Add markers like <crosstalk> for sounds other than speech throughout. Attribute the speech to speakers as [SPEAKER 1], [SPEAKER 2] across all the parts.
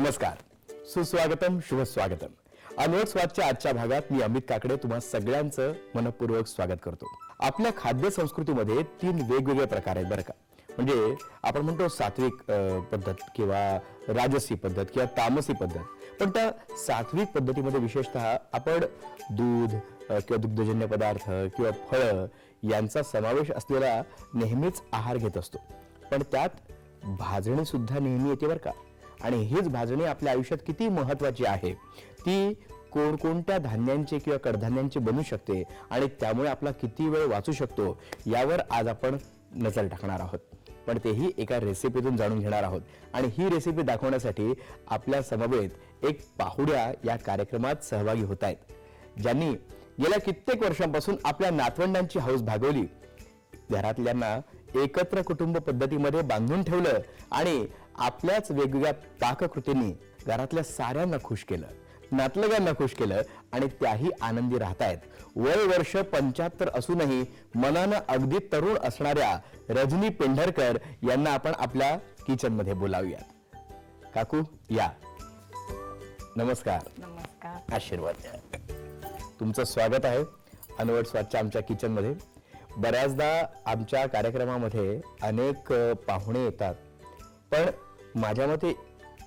[SPEAKER 1] नमस्कार. सुस्वागतम शुभ स्वागतम अनवट स्वादच्या आजच्या भागात मी अमित काकडे तुम्हा सगळ्यांचं मनपूर्वक स्वागत करतो. आपल्या खाद्य संस्कृतीमध्ये तीन वेगवेगळे प्रकार आहेत बरं का. म्हणजे आपण म्हणतो सात्विक पद्धत किंवा राजसी पद्धत किंवा तामसी पद्धत. पण त्या सात्विक पद्धतीमध्ये विशेषतः आपण दूध किंवा दुग्धजन्य पदार्थ किंवा फळं यांचा समावेश असलेला नेहमीच आहार घेत असतो. पण त्यात भाजणी सुद्धा नेहमी येते बरं का. आणि हीच भाजणी आपल्या आयुष्यात किती महत्वाची आहे. ती कोणकोणत्या धान्यांचे किंवा कडधान्यांचे बनू शकते आणि त्यामुळे आपला किती वेळ वाचू शकतो यावर आज आपण नजर टाकणार आहोत. पण तेही एका रेसिपीतून जाणून घेणार आहोत. आणि ही रेसिपी दाखवण्यासाठी आपल्या समवेत एक पाहुड्या या कार्यक्रमात सहभागी होत आहेत. ज्यांनी गेल्या कित्येक वर्षांपासून आपल्या नातवंडांची हौस भागवली. घरातल्यांना एकत्र कुटुंब पद्धतीमध्ये बांधून ठेवलं आणि आपल्याच वेगवेगळ्या पाककृतींनी घरातल्या साऱ्यांना खुश केलं नातलगांना खुश केलं आणि त्याही आनंदी राहतायत. वय वर्ष पंच्याहत्तर असूनही मनानं अगदी तरुण असणाऱ्या रजनी पेंढरकर यांना आपण आपल्या किचनमध्ये बोलावूयात. काकू या. नमस्कार.
[SPEAKER 2] नमस्कार.
[SPEAKER 1] आशीर्वाद द्या. तुमचं स्वागत आहे अनवट स्वादच्या आमच्या किचनमध्ये. बऱ्याचदा आमच्या कार्यक्रमामध्ये अनेक पाहुणे येतात. पण माझ्या मते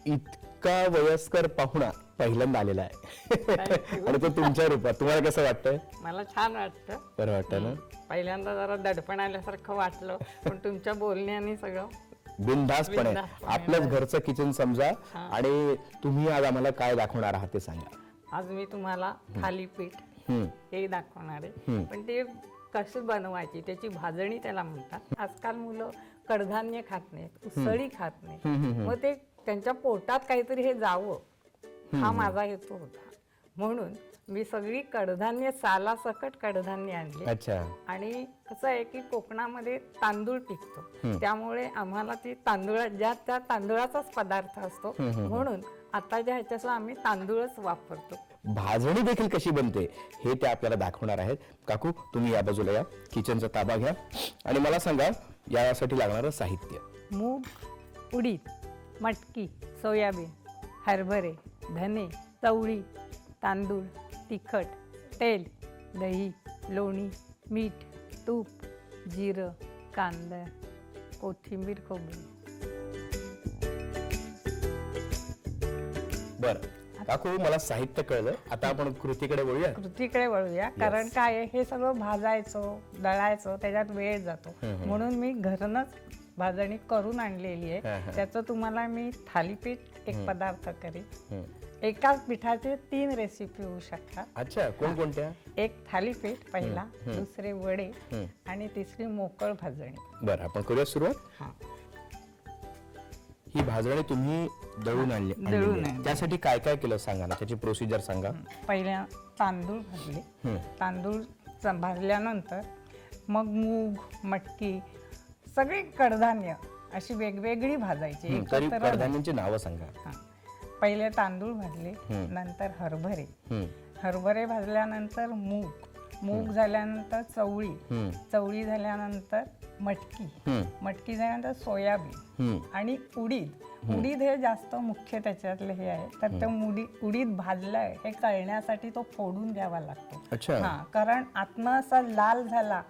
[SPEAKER 1] इतका वयस्कर पाहुणा पहिल्यांदा आलेला आहे. आणि तो तुमच्या रूपात. तुम्हाला कसं वाटतंय?
[SPEAKER 2] मला छान वाटतं.
[SPEAKER 1] बरं वाटतं ना?
[SPEAKER 2] पहिल्यांदा जरा दडपण आल्यासारखं वाटलं पण तुमच्या बोलण्याने सगळं
[SPEAKER 1] बिनधास्तपणे. आपलंच घरचं किचन समजा. आणि तुम्ही आज आम्हाला काय दाखवणार आहात ते सांगा.
[SPEAKER 2] आज मी तुम्हाला थालीपीठ. हे दाखवणार आहे. पण ते कशी बनवायची? त्याची भाजणी त्याला म्हणतात. आजकाल मुलं कडधान्य खात नाहीत उसळी खात नाहीत. मग ते त्यांच्या पोटात काहीतरी हे जावं. हा माझा हेतू होता. म्हणून मी सगळी कडधान्य सालासकट कडधान्य आणली.
[SPEAKER 1] अच्छा.
[SPEAKER 2] आणि कसं आहे की कोकणामध्ये तांदूळ पिकतो. त्यामुळे आम्हाला ती तांदूळ ज्या त्या तांदूळाचाच पदार्थ असतो. म्हणून आताच्या ह्याच्यात आम्ही तांदूळच वापरतो.
[SPEAKER 1] भाजणी देखील कशी बनते हे ते आपल्याला दाखवणार आहेत. काकू तुम्ही या बाजूला या. किचनचा ताबा घ्या. आणि मला सांगा यासाठी लागणारं साहित्य.
[SPEAKER 2] मूग उडीद मटकी सोयाबीन हरभरे धने चवळी तांदूळ तिखट तेल दही लोणी मीठ तूप जिरं कांदा कोथिंबीर खोबरं.
[SPEAKER 1] बर. काकू मला साहित्य कळलं. आता आपण कृतीकडे वळूया.
[SPEAKER 2] कृतीकडे वळूया. कारण काय आहे, हे सगळं भाजायचं दळायचं त्याच्यात वेळ जातो. म्हणून मी घरूनच भाजणी करून आणलेली आहे. त्याचं तुम्हाला मी थालीपीठ एक पदार्थ करीन. एकाच पिठाचे तीन रेसिपी होऊ शकतात.
[SPEAKER 1] अच्छा कोणकोणत्या?
[SPEAKER 2] एक थालीपीठ पहिला दुसरे वडे आणि तिसरी मोकळ भाजणी.
[SPEAKER 1] बरं आपण करूया सुरुवात.
[SPEAKER 2] हा
[SPEAKER 1] भाजणी तुम्ही दळून आणली
[SPEAKER 2] दळून
[SPEAKER 1] आणलेली आहे.
[SPEAKER 2] आणली.
[SPEAKER 1] त्यासाठी काय काय केलं सांगा ना? त्याची प्रोसिजर सांगा.
[SPEAKER 2] पहिल्या तांदूळ भाजले. तांदूळ च- भाजल्यानंतर मग मूग मटकी सगळे कडधान्य अशी वेगवेगळी भाजायची.
[SPEAKER 1] हं, तरी
[SPEAKER 2] एकत्र नाही.
[SPEAKER 1] कडधान्यांची नावं सांगा.
[SPEAKER 2] हा. पहिले तांदूळ भाजले नंतर हरभरे.
[SPEAKER 1] हं,
[SPEAKER 2] हरभरे भाजल्यानंतर मूग. मूग झाल्यानंतर चवळी.
[SPEAKER 1] हं,
[SPEAKER 2] चवळी झाल्यानंतर मटकी. मटकी झाल्यानंतर सोयाबीन. आणि उडीद. उडीद हे जास्त मुख्य त्याच्यातले हे आहे. तर ते उडी उडीद भाजलंय हे कळण्यासाठी तो फोडून घ्यावा लागतो. हा कारण आतनं असा लाल झाला.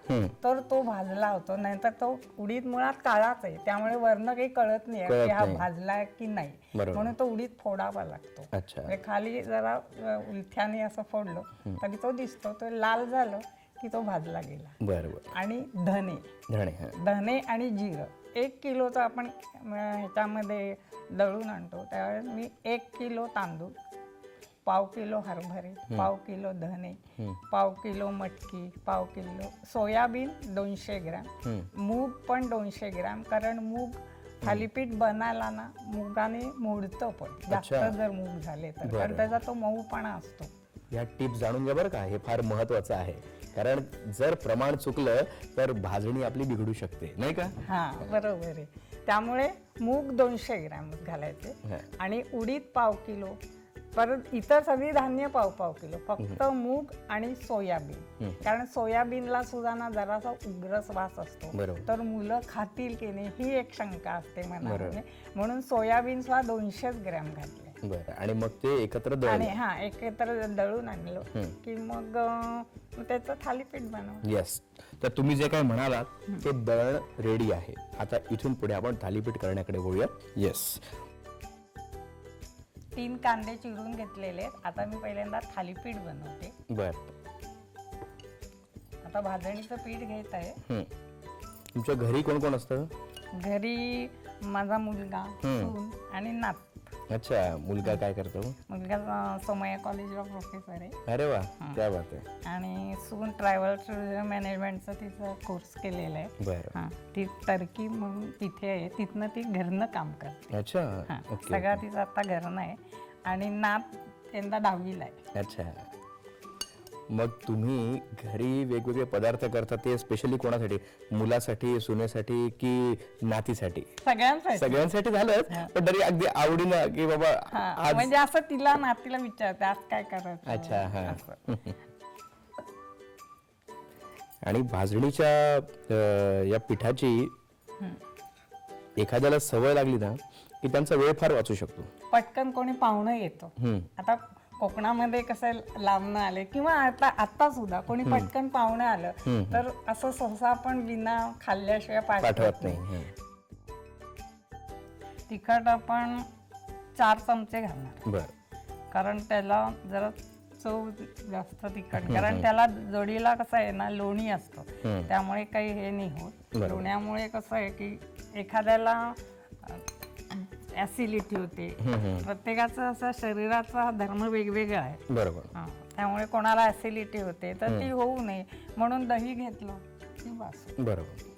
[SPEAKER 2] तर तो भाजला होतो. नाहीतर तो उडीद मुळात काळाच आहे. त्यामुळे वर्ण काही कळत नाही की हा. भाजलाय की नाही. म्हणून तो उडीद फोडावा लागतो. म्हणजे खाली जरा उलथ्याने असं फोडलं तरी तो दिसतो. तो लाल झालं की तो भाजला गेला.
[SPEAKER 1] बरं बरं.
[SPEAKER 2] आणि धने.
[SPEAKER 1] धणे हं.
[SPEAKER 2] धने आणि जिरं. एक किलोचं आपण अं, ह्याच्यामध्ये दळून आणतो. त्यावेळेस मी एक किलो तांदूळ पाव किलो हरभरे पाव किलो धने पाव किलो मटकी पाव किलो सोयाबीन दोनशे ग्रॅम. मूग पण दोनशे ग्रॅम. कारण मूग थालीपीठ बनायला ना मुगाने मोडतं पण. जास्त
[SPEAKER 1] अच्छा.
[SPEAKER 2] जर मूग झाले तर. कारण त्याचा तो मऊपणा असतो.
[SPEAKER 1] या टिप्स जाणून घ्या बरं का. हे फार महत्वाचं आहे. कारण जर प्रमाण चुकलं तर भाजणी आपली बिघडू शकते. नाही का?
[SPEAKER 2] हा बरोबर आहे. त्यामुळे मूग दोनशे ग्रॅम घालायचे. आणि उडीद पाव किलो परत इतर सगळी धान्य पाव पाव किलो. फक्त मूग आणि सोयाबीन. कारण सोयाबीनला सुद्धा ना जरासा उग्रस वास असतो.
[SPEAKER 1] बरोबर.
[SPEAKER 2] तर मुलं खातील की नाही ही एक शंका असते मनामध्ये. म्हणून सोयाबीन सुद्धा दोनशेच ग्रॅम घातले.
[SPEAKER 1] बरं. आणि मग ते एकत्र दळून?
[SPEAKER 2] आणि हा एकत्र दळून आणलं. की मग अं, त्याचं थालीपीठ बनव
[SPEAKER 1] येस तर तुम्ही जे काय म्हणालात ते दळण रेडी आहे. आता इथून पुढे आपण थालीपीठ करण्याकडे वळूया. येस
[SPEAKER 2] तीन कांदे चिरून घेतलेले आहेत. आता मी पहिल्यांदा थालीपीठ बनवते.
[SPEAKER 1] बर.
[SPEAKER 2] आता भाजणीचं पीठ घेत आहे.
[SPEAKER 1] हं. तुमच्या घरी कोण कोण असतं?
[SPEAKER 2] घरी माझा मुलगा सून आणि नात.
[SPEAKER 1] अच्छा मुलगा काय करतो?
[SPEAKER 2] मुलगा सोमय्या कॉलेजला प्रोफेसर आहे.
[SPEAKER 1] अरे वा क्या बात आहे.
[SPEAKER 2] आणि सून ट्रॅव्हल टुरिझम मॅनेजमेंटचा तिचा कोर्स केलेला आहे.
[SPEAKER 1] बरं.
[SPEAKER 2] हां ती टर्की म्हणून तिथे आहे. तिथनं ती घरनं काम करते.
[SPEAKER 1] अच्छा
[SPEAKER 2] हां
[SPEAKER 1] ओके
[SPEAKER 2] सगळा तिचा आता घरनं आहे. आणि नात यंदा दहावीला आहे.
[SPEAKER 1] अच्छा. मग तुम्ही घरी वेगवेगळे पदार्थ करता ते स्पेशली कोणासाठी? मुलासाठी सुनेसाठी की नातीसाठी?
[SPEAKER 2] सगळ्यांसाठी.
[SPEAKER 1] सगळ्यांसाठी झालं पण तरी अगदी आवडीनं की बाबा
[SPEAKER 2] हा म्हणजे असं तिला नातीला विचारते आज काय करायचं?
[SPEAKER 1] अच्छा हा. <laughs> आणि भाजणीच्या अं, या पिठाची एखाद्याला सवय लागली ना की त्यांचा वेळ फार वाचू शकतो.
[SPEAKER 2] पटकन कोणी पाहुणं येतो.
[SPEAKER 1] हम्म.
[SPEAKER 2] आता कोकणामध्ये कसं लांबणं आले किंवा आता आता सुद्धा कोणी पटकन पाहुणं आलं तर असं सहसा आपण विना खाल्ल्याशिवाय
[SPEAKER 1] पाठवत नाही.
[SPEAKER 2] तिखट आपण चार चमचे घालणार. कारण त्याला जरा चव जास्त तिखट कारण त्याला जोडीला कसं आहे ना लोणी असतो. त्यामुळे काही हे नाही होत. लोण्यामुळे कसं आहे की एखाद्याला ऍसिडिटी होते. प्रत्येकाचा असा शरीराचा धर्म वेगवेगळा आहे.
[SPEAKER 1] बरोबर.
[SPEAKER 2] हा. त्यामुळे कोणाला ऍसिडिटी होते तर ती होऊ नये. म्हणून दही घेतलं की बस
[SPEAKER 1] बरोबर.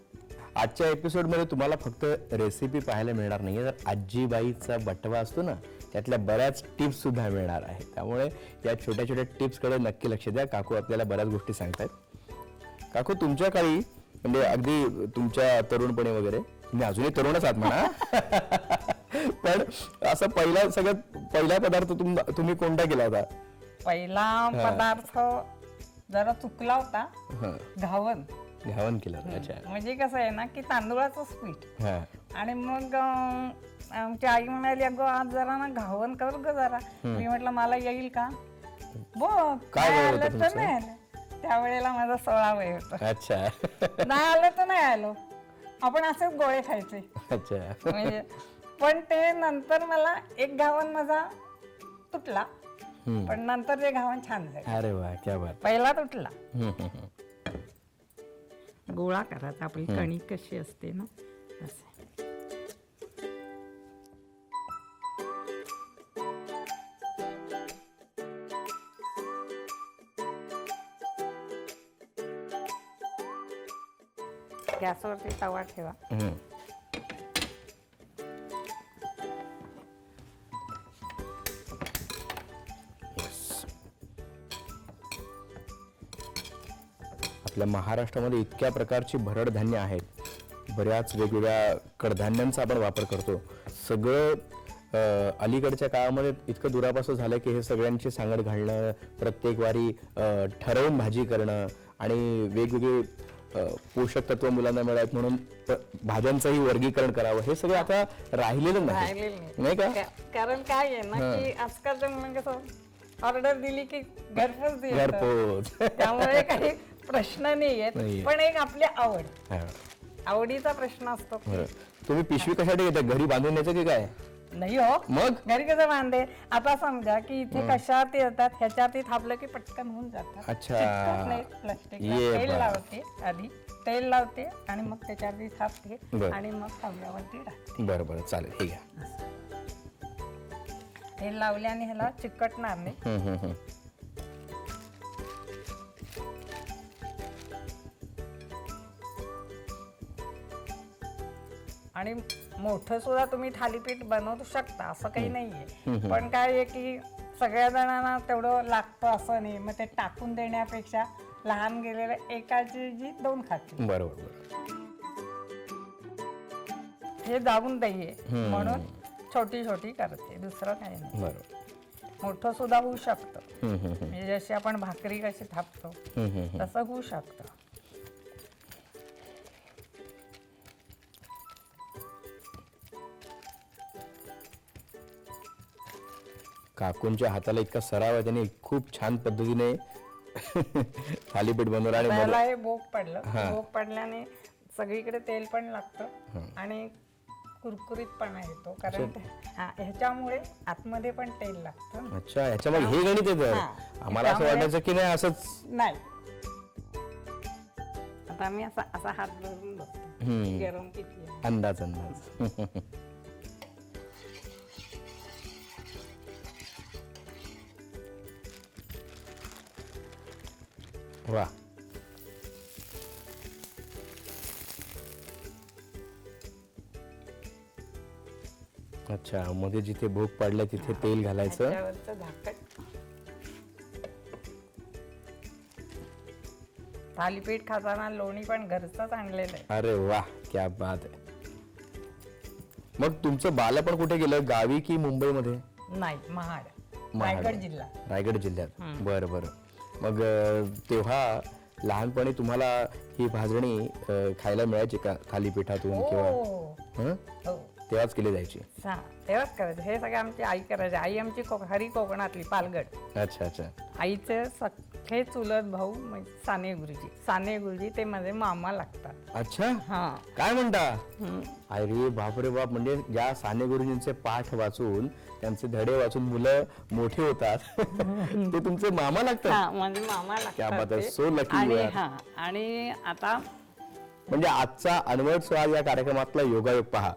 [SPEAKER 1] आजच्या एपिसोडमध्ये तुम्हाला फक्त रेसिपी पाहायला मिळणार नाही तर आजीबाईचा बटवा असतो ना त्यातल्या बऱ्याच टिप्स सुद्धा मिळणार आहे त्यामुळे या छोट्या छोट्या टिप्सकडे नक्की लक्ष द्या. काकू आपल्याला बऱ्याच गोष्टी सांगतायत. काकू तुमच्या काळी म्हणजे अगदी तुमच्या तरुणपणी वगैरे तुम्ही अजूनही तरुणच आहात म्हणा. <laughs> पण असं पहिला सगळ्यात पहिला पदार्थ तुम तुम्ही कोणता केला होता?
[SPEAKER 2] पहिला पदार्थ जरा चुकला होता.
[SPEAKER 1] हं,
[SPEAKER 2] घावन.
[SPEAKER 1] घावन केलं होतं अच्छा.
[SPEAKER 2] म्हणजे कसं आहे ना की तांदूळाचं पीठ.
[SPEAKER 1] हा.
[SPEAKER 2] आणि मग अं, आमची आई म्हणाली अगं आज जरा ना घावन कर ग जरा. मी म्हटलं मला येईल का? बघ
[SPEAKER 1] काय
[SPEAKER 2] नाही
[SPEAKER 1] वय होतं
[SPEAKER 2] आलं तर
[SPEAKER 1] तुमचं?
[SPEAKER 2] नाही आलं. त्यावेळेला माझं सोळा वय होतं.
[SPEAKER 1] अच्छा.
[SPEAKER 2] नाही आलं तर नाही आलो. आपण असेच गोळे खायचे.
[SPEAKER 1] अच्छा.
[SPEAKER 2] म्हणजे पण ते नंतर मला एक घावन माझा तुटला.
[SPEAKER 1] हम्म.
[SPEAKER 2] पण नंतर ते घावन छान झालं.
[SPEAKER 1] अरे वा क्या बात.
[SPEAKER 2] पहिला तुटला.
[SPEAKER 1] हम्म, हम्म, हम्म.
[SPEAKER 2] गोळा करायचा आपली कणिक कशी असते ना असं. गॅसवरती तवा ठेवा.
[SPEAKER 1] हम्म. आपल्या महाराष्ट्रामध्ये इतक्या प्रकारची भरड धान्य आहेत. बऱ्याच वेगवेगळ्या कडधान्यांचा आपण वापर करतो. सगळं अलीकडच्या काळामध्ये इतकं दुरापासून झालं की हे सगळ्यांची सांगड घालणं प्रत्येक वारी ठरवून भाजी करणं आणि वेगवेगळे पोषक तत्व मुलांना मिळावेत म्हणून भाज्यांचंही वर्गीकरण करावं. हे सगळं आता राहिलेलं नाही. का?
[SPEAKER 2] कारण काय आहे ना की मुलांना कसं ऑर्डर दिली की घरपोच.
[SPEAKER 1] घरपोच.
[SPEAKER 2] त्यामुळे काही प्रश्न नाही
[SPEAKER 1] नाहीये.
[SPEAKER 2] येत पण एक आपली आवड.
[SPEAKER 1] हा.
[SPEAKER 2] आवडीचा प्रश्न असतो.
[SPEAKER 1] बरं. तुम्ही पिशवी कशासाठी घेता? घरी बांधून न्यायचं की काय?
[SPEAKER 2] नाही हो.
[SPEAKER 1] मग?
[SPEAKER 2] घरी कसं बांधे आता समजा की इथे कशात येतात ह्याच्यात थापलं की पटकन होऊन जातात
[SPEAKER 1] अच्छा.
[SPEAKER 2] नाही
[SPEAKER 1] ये
[SPEAKER 2] तेल
[SPEAKER 1] बा.
[SPEAKER 2] लावते आधी. तेल लावते आणि मग त्याच्यावरती थापते
[SPEAKER 1] बरं.
[SPEAKER 2] आणि मग तव्यावरती टाकते.
[SPEAKER 1] बरं बरं. चालेल. हे घ्या.
[SPEAKER 2] तेल लावल्याने ह्याला चिकटणार नाही.
[SPEAKER 1] हम्म, हम्म, हम्म.
[SPEAKER 2] आणि मोठं सुद्धा तुम्ही थालीपीठ बनवू शकता असं काही नाहीये. पण काय आहे की सगळ्या जणांना तेवढं लागतं असं नाही मग ते टाकून देण्यापेक्षा लहान गेलेलं एकाची जी दोन खातील
[SPEAKER 1] बरोबर
[SPEAKER 2] हे जाऊन नाहीये म्हणून छोटी छोटी करते दुसरं काही नाही.
[SPEAKER 1] बरोबर.
[SPEAKER 2] मोठं सुद्धा होऊ शकतं. म्हणजे जशी आपण भाकरी कशी थापतो. तसं होऊ शकतं.
[SPEAKER 1] काकूंच्या हाताला इतका सराव आहे त्यांनी खूप छान पद्धतीने <laughs> थालीपीठ बनवलं आणि मला
[SPEAKER 2] हे भोग पडलं. भोग पडल्याने सगळीकडे तेल पण लागतं आणि कुरकुरीतपणा येतो कारण ते- हा, ह्याच्यामुळे आतमध्ये पण तेल लागतं.
[SPEAKER 1] अच्छा ह्याच्यामध्ये हे गणित येतं?
[SPEAKER 2] हा.
[SPEAKER 1] आम्हाला असं वाटायचं की नाही असंच
[SPEAKER 2] नाही. आता मी असा असा हात धरून
[SPEAKER 1] हम्म.
[SPEAKER 2] गरम किती आहे.
[SPEAKER 1] अंदाज अंदाज. <laughs> वा अच्छा मध्ये जिथे भूक पाडलं तिथे तेल घालायचं.
[SPEAKER 2] झाकण. थालीपीठ खाताना लोणी पण घरचंच आणलेलं आहे.
[SPEAKER 1] अरे वा क्या बात आहे. मग तुमचं बालपण कुठे गेलं? गावी की मुंबईमध्ये?
[SPEAKER 2] नाही महाड.
[SPEAKER 1] महाड.
[SPEAKER 2] रायगड जिल्हा.
[SPEAKER 1] रायगड जिल्ह्यात. बरं बरं. मग तेव्हा लहानपणी तुम्हाला ही भाजणी खायला मिळायची का? थालीपीठातून किंवा
[SPEAKER 2] हो.
[SPEAKER 1] हं?
[SPEAKER 2] हो.
[SPEAKER 1] तेव्हाच केली जायची.
[SPEAKER 2] हा तेव्हाच करायचं. हे सगळं आमची आई करायची. आई आमची हरी कोकणातली पालगड.
[SPEAKER 1] अच्छा अच्छा.
[SPEAKER 2] आईचे सख्खे चुलत भाऊ म्हणजे साने गुरुजी. साने गुरुजी ते माझे मामा लागतात.
[SPEAKER 1] अच्छा?
[SPEAKER 2] हा.
[SPEAKER 1] काय म्हणता? अरे बापरे बाप म्हणजे ज्या साने गुरुजींचे पाठ वाचून त्यांचे धडे वाचून मुलं मोठी होतात. <laughs> ते तुमचे मामा लागतात?
[SPEAKER 2] हा माझे मामा
[SPEAKER 1] क्या बात
[SPEAKER 2] लागतात ते.
[SPEAKER 1] lucky you
[SPEAKER 2] आणि
[SPEAKER 1] are.
[SPEAKER 2] हा आणि आता
[SPEAKER 1] म्हणजे आजचा अनवट स्वाद या कार्यक्रमातला योगायोग पहा.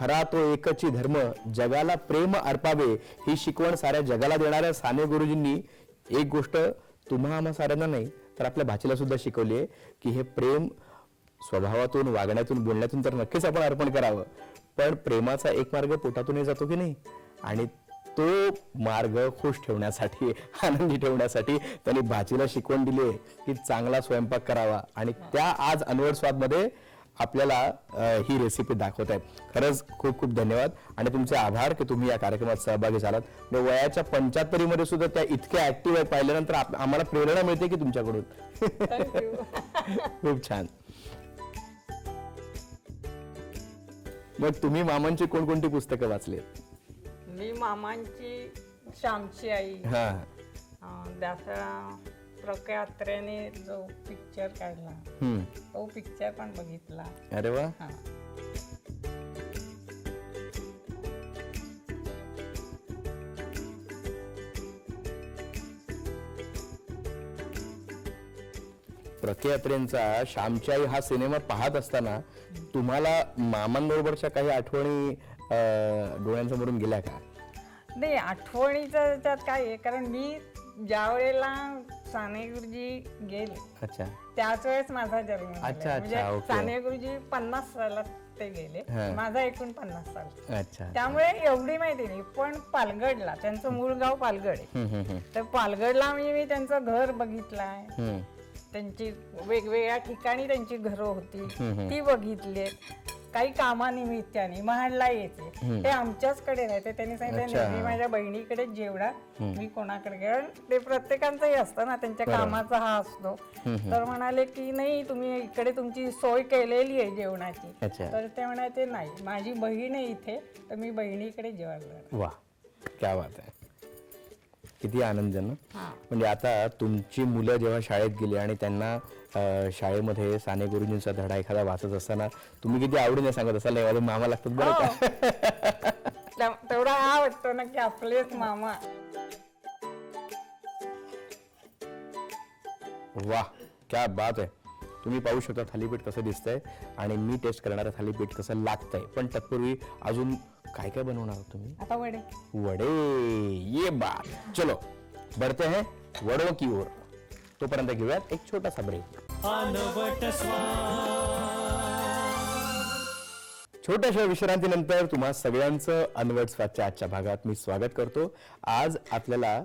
[SPEAKER 1] खरा तो एकची धर्म जगाला प्रेम अर्पावे ही शिकवण साऱ्या जगाला देणाऱ्या साने गुरुजींनी एक गोष्ट तुम्हा आम्हा साऱ्यांना नाही तर आपल्या भाचीला सुद्धा शिकवली आहे की हे प्रेम स्वभावातून वागण्यातून बोलण्यातून तर नक्कीच आपण अर्पण करावं. पण प्रेमाचा एक मार्ग पोटातूनही जातो की नाही? आणि तो मार्ग खुश ठेवण्यासाठी आनंदी ठेवण्यासाठी त्यांनी भाचीला शिकवण दिली आहे की चांगला स्वयंपाक करावा. आणि त्या आज अनवड स्वादमध्ये आपल्याला ही रेसिपी दाखवत आहेत. खरंच खूप खूप धन्यवाद. आणि तुमचे आभार की तुम्ही या कार्यक्रमात सहभागी झालात. वयाच्या पंच्याहत्तरी मध्ये सुद्धा त्या इतक्या ऍक्टिव्ह आहेत पाहिल्यानंतर आम्हाला प्रेरणा मिळते की तुमच्याकडून. <laughs> खूप छान. मग तुम्ही मामांची कोणकोणती पुस्तकं वाचलीत
[SPEAKER 2] मी मामांची श्यामची आई.
[SPEAKER 1] हा.
[SPEAKER 2] त्याचा प्रकात्र्याने जो पिक्चर काढला. तो पिक्चर पण बघितला.
[SPEAKER 1] अरे वा.
[SPEAKER 2] हा.
[SPEAKER 1] प्रख्यात्रेंचा श्यामची आई हा सिनेमा पाहत असताना तुम्हाला मामांबरोबरच्या काही आठवणी डोळ्यांसमोरून गेल्या का?
[SPEAKER 2] नाही आठवणीचं त्याच्यात काय आहे. कारण मी ज्या वेळेला साने गुरुजी गेले
[SPEAKER 1] अच्छा
[SPEAKER 2] त्याच वेळेस माझा जन्म झाला.
[SPEAKER 1] अच्छा, अच्छा,
[SPEAKER 2] म्हणजे
[SPEAKER 1] ओके.
[SPEAKER 2] साने गुरुजी पन्नास सालात ते गेले
[SPEAKER 1] हा.
[SPEAKER 2] माझा एकूण पन्नास साल
[SPEAKER 1] अच्छा
[SPEAKER 2] त्यामुळे एवढी माहिती नाही पण पालगडला त्यांचं मूळ गाव पालगड आहे
[SPEAKER 1] हम्म, हम्म, हम्म.
[SPEAKER 2] तर पालगडला मी मी त्यांचं घर बघितलंय
[SPEAKER 1] हम्म.
[SPEAKER 2] त्यांची वेगवेगळ्या ठिकाणी त्यांची घरं होती ती बघितली काही कामानिमित्ताने महाडला येते ते आमच्याचकडे राहते त्यांनी सांगितलं
[SPEAKER 1] अच्छा.
[SPEAKER 2] "नाही, मी माझ्या बहिणीकडे जेवढा मी कोणाकडे कारण ते प्रत्येकांचंही असतं ना त्यांच्या कामाचा हा असतो. तर म्हणाले की नाही तुम्ही इकडे तुमची सोय केलेली आहे जेवणाची.
[SPEAKER 1] अच्छा.
[SPEAKER 2] तर ते म्हणाले नाही माझी बहीण आहे इथे तर मी बहिणीकडे जेवायला जाणार."
[SPEAKER 1] वा क्या बात आहे. किती आनंद ना. म्हणजे आता तुमची मुलं जेव्हा शाळेत गेली आणि त्यांना शाळेमध्ये साने गुरुजींचा धडा एखादा वाचत असताना तुम्ही किती आवडीने सांगत असाल "नाही, मामा लागतात बरं का?
[SPEAKER 2] हो. <laughs> तेवढा हा वाटतो ना की आपलेच मामा.
[SPEAKER 1] वा क्या बात आहे. तुम्ही पाहू शकता थालीपीठ कसं दिसतंय आणि मी टेस्ट करणारं थालीपीठ कसं लागतंय. पण तत्पूर्वी अजून काय काय बनवणार तुम्ही?
[SPEAKER 2] आता वडे.
[SPEAKER 1] वडे ये बात. चलो बढ़ते हैं वड़ों की ओर. तोपर्यंत घेऊयात एक छोटासा ब्रेक
[SPEAKER 3] अनवट स्वाद
[SPEAKER 1] छोट्याशा विश्रांतीनंतर तुम्हा सगळ्यांचं अनवट स्वादच्या आजच्या भागात मी स्वागत करतो. आज आपल्याला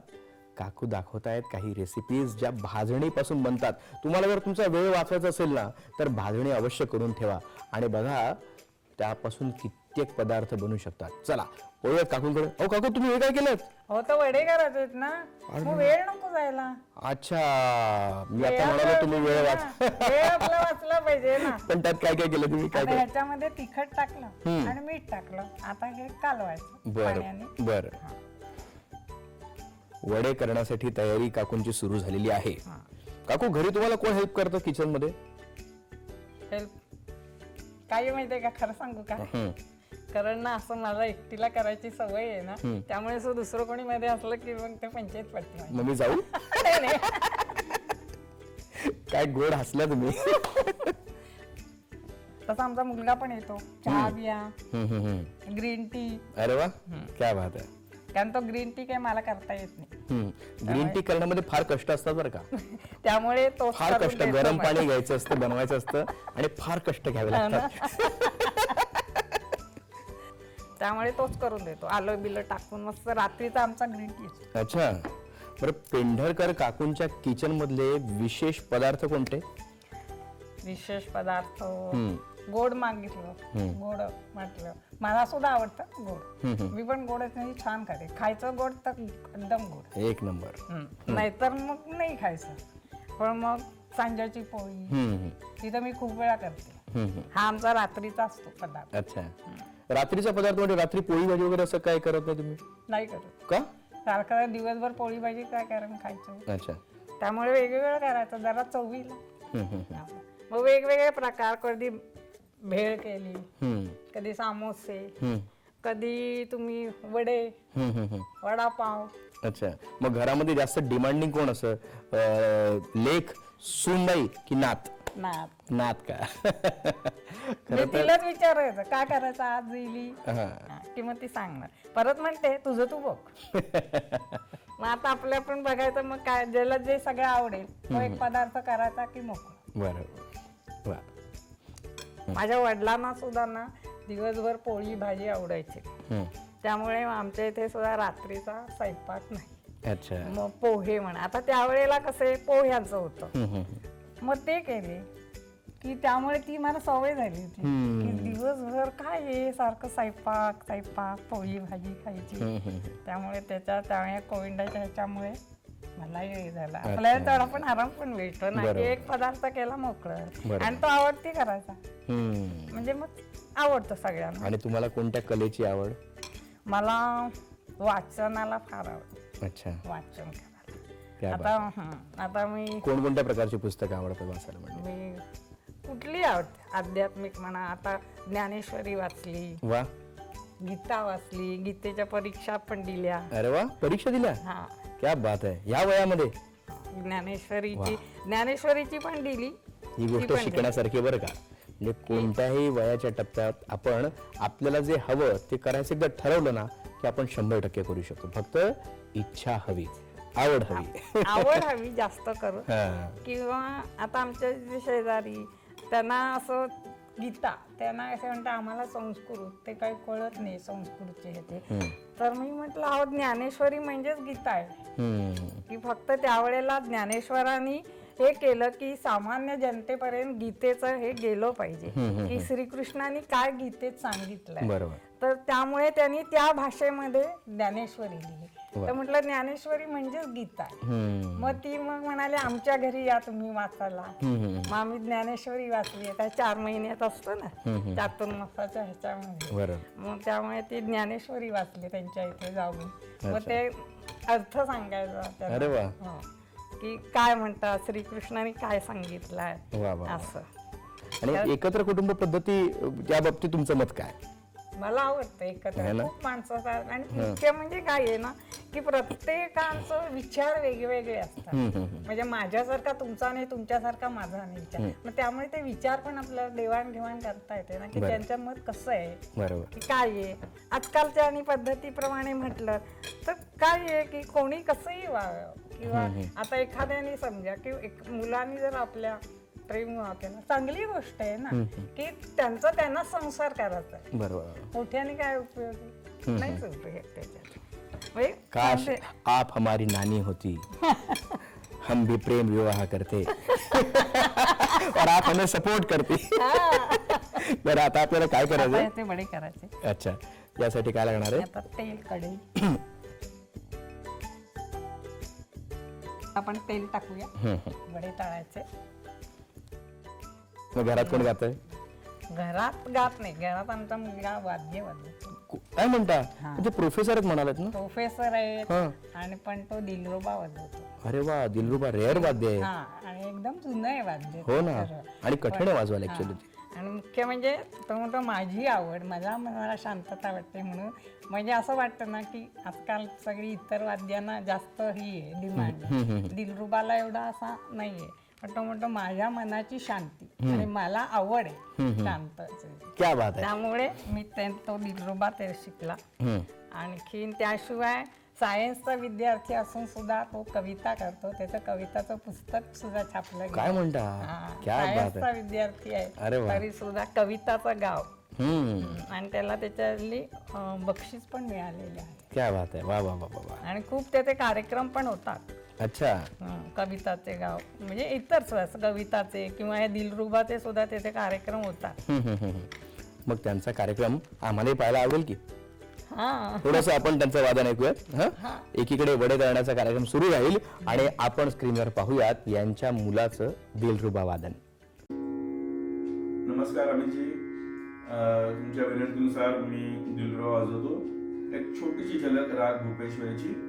[SPEAKER 1] काकू दाखवत आहेत काही रेसिपीज ज्या भाजणीपासून बनतात. तुम्हाला जर तुमचा वेळ वाचवायचा असेल ना तर भाजणी अवश्य करून ठेवा. आणि बघा त्यापासून कित्येक पदार्थ बनू शकतात. चला बोलूयात काकूंकडे. अहो काकू तुम्ही हे काय केलं
[SPEAKER 2] हो तर वडे करायचे आहेत ना. मग वेळ नको जायला.
[SPEAKER 1] अच्छा मी आता म्हणालो तुम्ही वेळ वाच.
[SPEAKER 2] वेळ आपला वाचला पाहिजे ना.
[SPEAKER 1] पण त्यात काय काय केलं तुम्ही? काय
[SPEAKER 2] आता
[SPEAKER 1] काय
[SPEAKER 2] ह्याच्यामध्ये तिखट टाकलं आणि मीठ टाकलं. आता हे कालवायचं पाण्याने.
[SPEAKER 1] बर. बर वडे करण्यासाठी तयारी काकूंची सुरू झालेली आहे. काकू घरी तुम्हाला कोण हेल्प करतं किचनमध्ये?
[SPEAKER 2] हेल्प काय माहितीये का? खरं सांगू का. कारण ना असं मला एकटीला करायची सवय आहे ना त्यामुळे असं दुसरं कोणी मध्ये असलं की मग ते पंचायत पडते माझी.
[SPEAKER 1] मग मी जाऊ?
[SPEAKER 2] नाही, नाही.
[SPEAKER 1] काय गोड हसला तुम्ही.
[SPEAKER 2] तसा आमचा मुलगा पण येतो. चहा बिया
[SPEAKER 1] हम्म, हम्म, हम्म.
[SPEAKER 2] Green tea.
[SPEAKER 1] अरे वा क्या बात आहे.
[SPEAKER 2] कारण तो ग्रीन टी काही मला करता येत नाही.
[SPEAKER 1] ग्रीन टी करण्यामध्ये फार कष्ट असतात बरं का. <laughs>
[SPEAKER 2] त्यामुळे तो
[SPEAKER 1] फार कष्ट गरम पाणी घ्यायचं असतं बनवायचं असतं आणि फार कष्ट घ्यावे लागतात. <laughs>
[SPEAKER 2] त्यामुळे तोच करून देतो. आलं बिलं टाकून मस्त रात्रीचा आमचा ग्रीन टी
[SPEAKER 1] अच्छा. बरं पेंढरकर काकूंच्या किचन मधले विशेष पदार्थ कोणते?
[SPEAKER 2] विशेष पदार्थ. गोड मागितलं. गोड म्हटलं. मला सुद्धा आवडतं गोड. मी पण गोडच नाही छान खाते. खायचं गोड तर एकदम गोड.
[SPEAKER 1] एक नंबर.
[SPEAKER 2] नाहीतर मग नाही खायचं. पण मग सांजाची पोळी.
[SPEAKER 1] हम्म,
[SPEAKER 2] ती तर मी खूप वेळा करते. हा आमचा रात्रीचा असतो पदार्थ.
[SPEAKER 1] अच्छा. रात्रीचा पदार्थ म्हणजे रात्री पोळी भाजी वगैरे असं काय करत नाही तुम्ही?
[SPEAKER 2] नाही करत.
[SPEAKER 1] का?
[SPEAKER 2] सारखं दिवसभर पोळी भाजी काय कारण खायचं?
[SPEAKER 1] अच्छा.
[SPEAKER 2] त्यामुळे वेगवेगळं करायचं जरा चवीला. मग वेगवेगळे प्रकार कधी भेळ केली
[SPEAKER 1] हम्म,
[SPEAKER 2] कधी समोसे
[SPEAKER 1] हम्म,
[SPEAKER 2] कधी तुम्ही वडे
[SPEAKER 1] हम्म, हम्म, हम्म.
[SPEAKER 2] वडापाव.
[SPEAKER 1] अच्छा. मग घरामध्ये जास्त डिमांडिंग कोण असं? अं, लेख सुनबाई की नात?
[SPEAKER 2] नात
[SPEAKER 1] नात का? <laughs>
[SPEAKER 2] मी तिलाच विचारायचं काय करायचं आज इली?
[SPEAKER 1] हा.
[SPEAKER 2] की मग ती सांगणार. परत म्हणते तुझं तू बघ. <laughs> मग आता आपल्या पण बघायचं मग काय ज्याला जे सगळं आवडेल तो एक पदार्थ करायचा की मोकळा.
[SPEAKER 1] बरं वा.
[SPEAKER 2] माझ्या वडिलांना सुद्धा ना दिवसभर पोळी भाजी आवडायची. त्यामुळे आमच्या इथे सुद्धा रात्रीचा स्वयंपाक नाही.
[SPEAKER 1] अच्छा.
[SPEAKER 2] मग पोहे म्हणा. आता त्यावेळेला कसे पोह्याचं होतं. मग ते केले. की त्यामुळे ती मला सवय झाली होती. की दिवसभर काय आहे सारखं स्वयंपाक स्वयंपाक पोळी भाजी खायची. त्यामुळे त्याच्या त्यामुळे कोविंडाच्या ह्याच्यामुळे मला हे झालं. आपल्याला तेवढा पण आराम पण भेटतो ना. एक पदार्थ केला मोकळं. आणि तो आवडती करायचा. म्हणजे मग आवडतो सगळ्यांना.
[SPEAKER 1] आणि तुम्हाला कोणत्या कलेची आवड?
[SPEAKER 2] मला वाचनाला फार आवडतं
[SPEAKER 1] अच्छा.
[SPEAKER 2] वाचन
[SPEAKER 1] क्या
[SPEAKER 2] आता हं, आता मी
[SPEAKER 1] कोणकोणत्या प्रकारची पुस्तकं आवडतात वाचायला म्हणजे?
[SPEAKER 2] मी कुठली आवडते? आध्यात्मिक म्हणा आता ज्ञानेश्वरी वाचली.
[SPEAKER 1] वा.
[SPEAKER 2] गीता वाचली गीतेच्या परीक्षा पण दिल्या.
[SPEAKER 1] अरे वा परीक्षा दिल्या?
[SPEAKER 2] हा.
[SPEAKER 1] क्या बात आहे. ह्या वयामध्ये?
[SPEAKER 2] ज्ञानेश्वरीची ज्ञानेश्वरीची पण दिली.
[SPEAKER 1] ही गोष्ट शिकण्यासारखी बरं का. म्हणजे कोणत्याही वयाच्या टप्प्यात आपण आपल्याला जे हवं ते करायचं एकदा ठरवलं ना की आपण शंभर टक्के करू शकतो. फक्त इच्छा हवी आवड हवी.
[SPEAKER 2] आवड हवी जास्त करून. किंवा आता आमच्या जे शेजारी त्यांना असं गीता त्यांना असं म्हणतात आम्हाला संस्कृत ते काही कळत नाही संस्कृतचे हे ते. तर मी म्हटलं अहो ज्ञानेश्वरी म्हणजेच गीता आहे. की फक्त त्यावेळेला ज्ञानेश्वरांनी हे केलं की सामान्य जनतेपर्यंत गीतेचं हे गेलं पाहिजे. की श्रीकृष्णाने काय गीतेत सांगितलंय?
[SPEAKER 1] बरोबर.
[SPEAKER 2] तर त्यामुळे त्यांनी त्या भाषेमध्ये ज्ञानेश्वरी लिहिली. तर म्हटलं ज्ञानेश्वरी म्हणजेच गीता. मग ती मग म्हणाले आमच्या घरी या तुम्ही वाचायला. मग आम्ही ज्ञानेश्वरी वाचली. आता चार महिन्यात असतो ना चातुर्मासाच्या ह्याच्यामध्ये. मग त्यामुळे ती ज्ञानेश्वरी वाचली त्यांच्या इथे जाऊन. मग ते अर्थ सांगायचा. की काय म्हणतात श्रीकृष्णाने काय सांगितलंय?
[SPEAKER 1] वा वा
[SPEAKER 2] असं.
[SPEAKER 1] आणि एकत्र कुटुंब पद्धती त्या बाबतीत तुमचं मत काय?
[SPEAKER 2] मला आवडतं एकत्र.
[SPEAKER 1] ना?
[SPEAKER 2] खूप माणसं असतात. आणि मुख्य म्हणजे काय आहे ना की प्रत्येकांचं विचार वेगवेगळे असतात.
[SPEAKER 1] हम्म, हम्म, हम्म.
[SPEAKER 2] म्हणजे माझ्यासारखा तुमचा नाही तुमच्यासारखा माझा नाही विचार. मग त्यामुळे ते विचार पण आपल्याला देवाणघेवाण करता येते ना की त्यांचं मत कसं आहे?
[SPEAKER 1] बरोबर.
[SPEAKER 2] की काय आहे? आजकालच्या आणि पद्धतीप्रमाणे म्हटलं तर काय आहे की कोणी कसंही वागावं किंवा आता एखाद्याने समजा की एक मुलांनी जर आपल्या कंट्री केलं चांगली गोष्ट आहे ना की त्यांचा त्यांना संसार करायचा आहे.
[SPEAKER 1] बरोबर
[SPEAKER 2] मोठ्याने काय उपयोग? नाहीच उपयोग त्याच्यात. म्हणजे
[SPEAKER 1] काश आप हमारी नानी होती. <laughs> हम भी प्रेम विवाह करते. और आप हमें सपोर्ट करते. बरं आता आपल्याला काय
[SPEAKER 2] आता
[SPEAKER 1] करायचं
[SPEAKER 2] ते बडे करायचे.
[SPEAKER 1] अच्छा यासाठी काय लागणार आहे?
[SPEAKER 2] आता तेल कढई. <clears throat> आपण तेल टाकूया.
[SPEAKER 1] हम्म, हम्म.
[SPEAKER 2] वडे तळायचे.
[SPEAKER 1] मग घरात कोण गात
[SPEAKER 2] घरात गात नाही. घरात आमचा मुलगा वाद्य वाजवतो.
[SPEAKER 1] काय म्हणता? ते प्रोफेसरच म्हणालात ना?
[SPEAKER 2] प्रोफेसर आहे
[SPEAKER 1] हा.
[SPEAKER 2] आणि पण तो दिलरुबा वाजवतो.
[SPEAKER 1] अरे वा दिलरुबा रेअर वाद्य आहे.
[SPEAKER 2] हा आणि एकदम जुनं आहे वाद्य.
[SPEAKER 1] हो ना. आणि कठीण आहे वाजवायला. ऍक्च्युली
[SPEAKER 2] आणि मुख्य म्हणजे तो म्हणतो माझी आवड माझ्या मनाला शांतता वाटते म्हणून. म्हणजे असं वाटतं ना की आजकाल सगळी इतर वाद्यांना जास्त ही आहे डिमांड दिलरुबाला एवढा असा नाहीये. पण तो म्हणतो माझ्या मनाची शांती. आणि मला आवड आहे शांत
[SPEAKER 1] क्या बात आहे.
[SPEAKER 2] त्यामुळे मी ते तो दिलरुबा ते शिकला. आणखीन त्याशिवाय सायन्सचा विद्यार्थी असून सुद्धा तो कविता करतो. त्याचं कविताचं पुस्तक सुद्धा छापलं.
[SPEAKER 1] काय म्हणता? क्या बात
[SPEAKER 2] सायन्सचा विद्यार्थी आहे. तरी सुद्धा कविताचं गाव. आणि त्याला त्याच्यातली बक्षीस पण मिळालेले आहे.
[SPEAKER 1] क्या बात आहे. वा वा वा वा वा.
[SPEAKER 2] आणि खूप त्याचे कार्यक्रम पण होतात.
[SPEAKER 1] अच्छा.
[SPEAKER 2] हं, कविताचे गाव. म्हणजे इतर कविताचे किंवा हे दिलरुबाचे सुद्धा त्याचे कार्यक्रम होतात.
[SPEAKER 1] हम्म, हम्म, हम्म. मग त्यांचा कार्यक्रम आम्हालाही पाहायला आवडेल की?
[SPEAKER 2] हा.
[SPEAKER 1] थोडस आपण त्यांचं वादन ऐकूयात हं? एकीकडे वडे तळण्याचा कार्यक्रम सुरू राहील आणि आपण स्क्रीनवर पाहूयात यांच्या मुलाचं दिलरुबा वादन.
[SPEAKER 4] नमस्कार अमितजी. अं, तुमच्या विनंतीनुसार मी दिलराव वाजवतो. एक छोटीशी झलक राग भूपेश्वरीची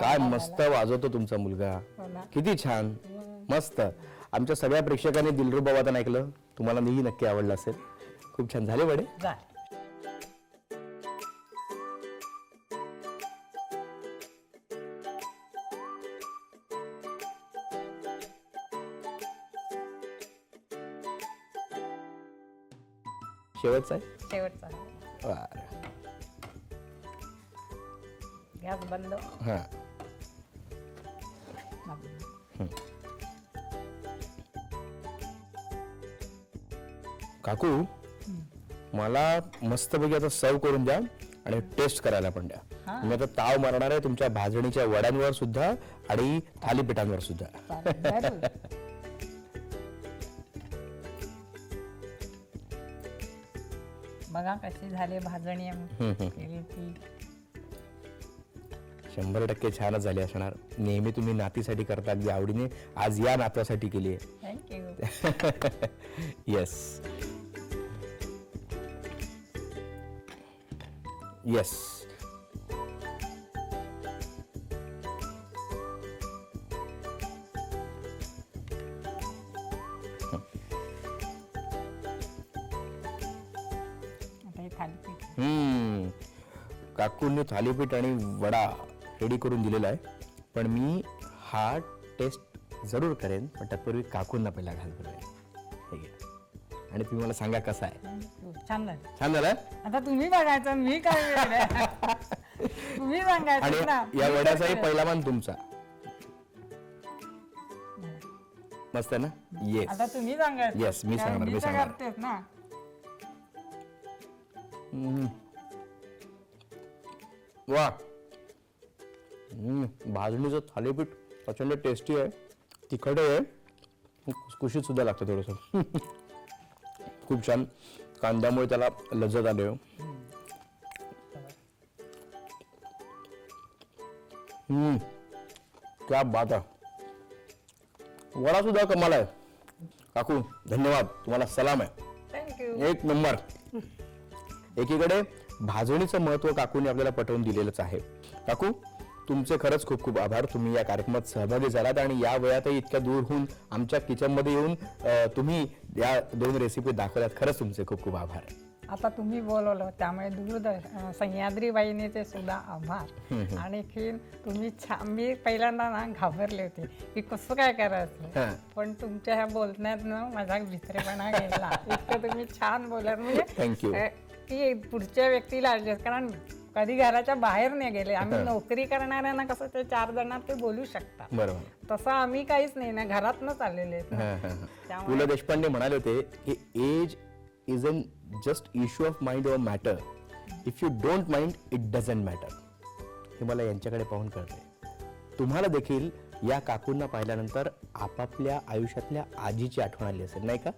[SPEAKER 1] काय मस्त वाजवतो तुमचा मुलगा.
[SPEAKER 2] हो.
[SPEAKER 1] किती छान. मस्त. आमच्या सगळ्या प्रेक्षकांनी दिलरुबा वादन ऐकलं. तुम्हाला मीही नक्की आवडलं असेल. खूप छान. झाले वडे? शेवटचा आहे?
[SPEAKER 2] शेवटचा गॅस बंद.
[SPEAKER 1] हां. काकू मला मस्तपैकी आता सर्व करून द्या आणि टेस्ट करायला पण द्या. मी आता ताव मारणार आहे तुमच्या भाजणीच्या वड्यांवर सुद्धा आणि थालीपीठांवर सुद्धा.
[SPEAKER 2] बघा कशी झाली भाजणी केली ती.
[SPEAKER 1] शंभर टक्के छानच झाली असणार. नेहमी तुम्ही नातीसाठी करता अगदी आवडीने आज या नातवासाठी केली
[SPEAKER 2] थँक्यू
[SPEAKER 1] येस येस काकूंनी थालीपीठ आणि वडा. रेडी करून दिलेला आहे. पण मी हा टेस्ट जरूर करेन पण तत्पूर्वी काकूंना पहिला घाल करेन हे घ्या. आणि तुम्ही मला सांगा कसा आहे.
[SPEAKER 2] थँक्यू छान झालं.
[SPEAKER 1] छान झालं?
[SPEAKER 2] आता तुम्ही बघायचं मी काय वेगळं? <laughs> तुम्ही सांगायचं ना.
[SPEAKER 1] या वड्याचाही पहिला मान तुमचा. मस्त आहे ना? येस
[SPEAKER 2] आता तुम्ही सांगायचं
[SPEAKER 1] Yes, मी
[SPEAKER 2] कारण
[SPEAKER 1] सांगणार, मी
[SPEAKER 2] तर
[SPEAKER 1] सांगणार.
[SPEAKER 2] करतेच ना.
[SPEAKER 1] हम्म. वा. भाजणीचं थालीपीठ प्रचंड टेस्टी आहे. तिखट आहे. खुसखुशीत सुद्धा लागतं थोडंसं. <laughs> खूप छान. कांद्यामुळे त्याला लज्जत आले हो. हम्म, क्या बात आहे. वडा सुद्धा कमाल आहे. काकू धन्यवाद. तुम्हाला सलाम आहे. एक नंबर. एकीकडे भाजणीचं महत्त्व काकूने आपल्याला पटवून दिलेलंच आहे. काकू तुमचे खरंच खूप खूप आभार. तुम्ही या कार्यक्रमात सहभागी झालात आणि या वयातही इतक्या दूरहून आमच्या किचनमध्ये येऊन तुम्ही या दोन रेसिपी दाखवल्यात. खरंच तुमचे खूप खूप आभार.
[SPEAKER 2] आता तुम्ही बोलवलं त्यामुळे दूरदर्शन सह्याद्री वाहिनीचे सुद्धा आभार. आणखीन तुम्ही छान मी पहिल्यांदा ना घाबरले होते की कसं काय करायचं. पण तुमच्या ह्या बोलण्यातनं माझा भित्रेपणा गेला इतकं तुम्ही छान बोलत म्हणजे. अ, की पुढच्या व्यक्तीला कारण कधी घराच्या बाहेर नाही गेले आम्ही नोकरी करणाऱ्यांना कसं ते चार जणात ते बोलू शकतात.
[SPEAKER 1] बरोबर.
[SPEAKER 2] तसं आम्ही काहीच नाही ना घरातनंच आलेले आहेत ना. त्यामुळे-
[SPEAKER 1] पु ल देशपांडे म्हणाले होते की age is an just issue of mind or matter if you don't mind it doesn't matter हे मला यांच्याकडे पाहून कळतंय. तुम्हाला देखील या काकूंना पाहिल्यानंतर आपापल्या आयुष्यातल्या आजीची आठवण आली असेल नाही का?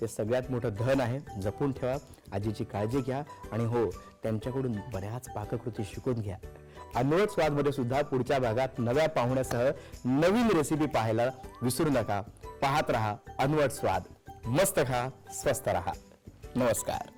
[SPEAKER 1] ते सगळ्यात मोठं धन आहे जपून ठेवा. आजीची काळजी घ्या आणि हो त्यांच्याकडून बऱ्याच पाककृती शिकून घ्या. अनवट स्वादमध्ये सुद्धा पुढच्या भागात नव्या पाहुण्यासह नवीन रेसिपी पाहायला विसरू नका. पाहत रहा अनवट स्वाद. मस्त खा स्वस्त रहा. नमस्कार.